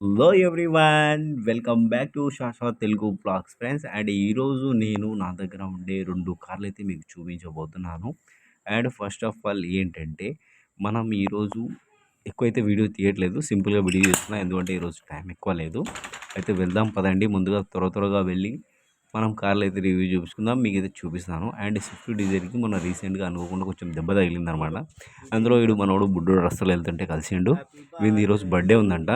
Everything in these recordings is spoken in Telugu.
Hello everyone welcome back to Shashwat Telugu blogs friends and ఈరోజు నేను నా దగ్గర ఉండే రెండు కార్లు అయితే మీకు చూపించబోతున్నాను. అండ్ ఫస్ట్ ఆఫ్ ఆల్ ఏంటంటే మనం ఈరోజు ఎక్కువైతే వీడియో తీయట్లేదు. సింపుల్గా వీడియో చేస్తున్నాం ఎందుకంటే ఈరోజు టైం ఎక్కువ లేదు. అయితే వెళ్దాం పదండి. ముందుగా త్వర త్వరగా వెళ్ళి మనం కార్లు అయితే రివ్యూ చూపించుకుందాం. మీకు అయితే చూపిస్తాను అండ్ స్విఫ్ట్ డిజైర్కి మన రీసెంట్గా అనుకోకుండా కొంచెం దెబ్బ తగిలింది అనమాట అందులో వీడు మనోడు బుడ్డోడు రస్తలు వెళ్తుంటే కలిసిండు. వీళ్ళు ఈరోజు బర్త్డే ఉందంట.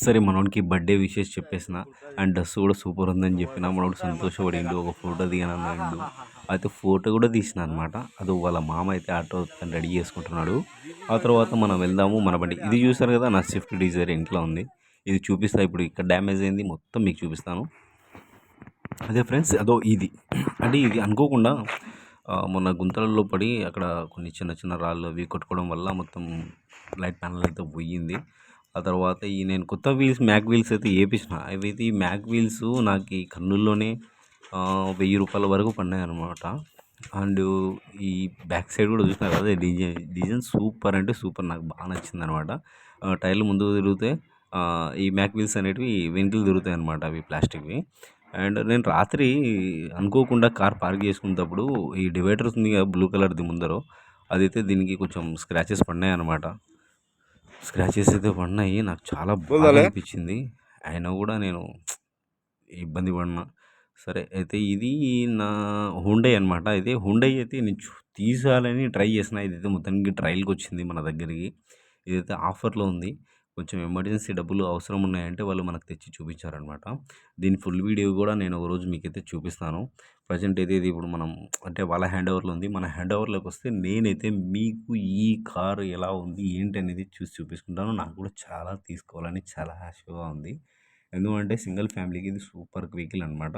సరే మనోడికి బర్త్డే విషెస్ చెప్పేసిన అండ్ డ్రెస్ కూడా సూపర్ ఉందని చెప్పిన మనోడు సంతోషపడిండు ఒక ఫోటో దిగనన్నాడు. అయితే ఫోటో కూడా తీసిన అనమాట అది వాళ్ళ మామ అయితే ఆటో రెడీ చేసుకుంటున్నాడు. ఆ తర్వాత మనం వెళ్దాము మన బండి. ఇది చూసారు కదా నా స్విఫ్ట్ డిజైర్ ఇంట్లో ఉంది. ఇది చూపిస్తా ఇప్పుడు ఇక్కడ డ్యామేజ్ అయింది మొత్తం మీకు చూపిస్తాను. అదే ఫ్రెండ్స్ అదో ఇది. అంటే ఇది అనుకోకుండా మొన్న గుంతలలో పడి అక్కడ కొన్ని చిన్న చిన్న రాళ్ళు అవి కొట్టుకోవడం వల్ల మొత్తం లైట్ ప్యానల్ అయితే పోయింది. ఆ తర్వాత ఈ నేను కొత్త వీల్స్ మ్యాక్ వీల్స్ అయితే వేపించిన అవైతే ఈ మ్యాక్ వీల్స్ నాకు ఈ కర్నూలులోనే వెయ్యి రూపాయల వరకు పడినాయి అనమాట అండ్ ఈ బ్యాక్ సైడ్ కూడా చూసినారు కదా డిజైన్ డిజైన్ సూపర్ అంటే సూపర్. నాకు బాగా నచ్చింది అనమాట టైర్లు ముందుకు తిరిగితే ఈ మ్యాక్ వీల్స్ అనేటివి వెనుకలు తిరుగుతాయి అనమాట అవి ప్లాస్టిక్వి. అండ్ నేను రాత్రి అనుకోకుండా కార్ పార్క్ చేసుకునేటప్పుడు ఈ డివైడర్స్ ఉంది కదా బ్లూ కలర్ది ముందర అదైతే దీనికి కొంచెం స్క్రాచెస్ పడినాయి అనమాట స్క్రాచెస్ అయితే పడినాయి. నాకు చాలా బాగా అనిపించింది. అయినా కూడా నేను ఇబ్బంది పడినా. సరే అయితే ఇది నా హుండై అనమాట అయితే హుండై అయితే నేను తీసాలని ట్రై చేసిన. ఇదైతే మొత్తానికి ట్రయల్కి వచ్చింది మన దగ్గరికి. ఇదైతే ఆఫర్లో ఉంది. కొంచెం ఎమర్జెన్సీ డబ్బులు అవసరం ఉన్నాయంటే వాళ్ళు మనకు తెచ్చి చూపించారనమాట దీని ఫుల్ వీడియో కూడా నేను ఒక రోజు మీకైతే చూపిస్తాను. ప్రజెంట్ అయితే ఇది ఇప్పుడు మనం అంటే వాళ్ళ హ్యాండ్ ఓవర్లో ఉంది. మన హ్యాండ్ ఓవర్లోకి వస్తే నేనైతే మీకు ఈ కారు ఎలా ఉంది ఏంటి అనేది చూసి చూపించుకుంటాను. నాకు కూడా చాలా తీసుకోవాలని చాలా హ్యాషీగా ఉంది. ఎందుకంటే సింగిల్ ఫ్యామిలీకి ఇది సూపర్ వెహికల్ అనమాట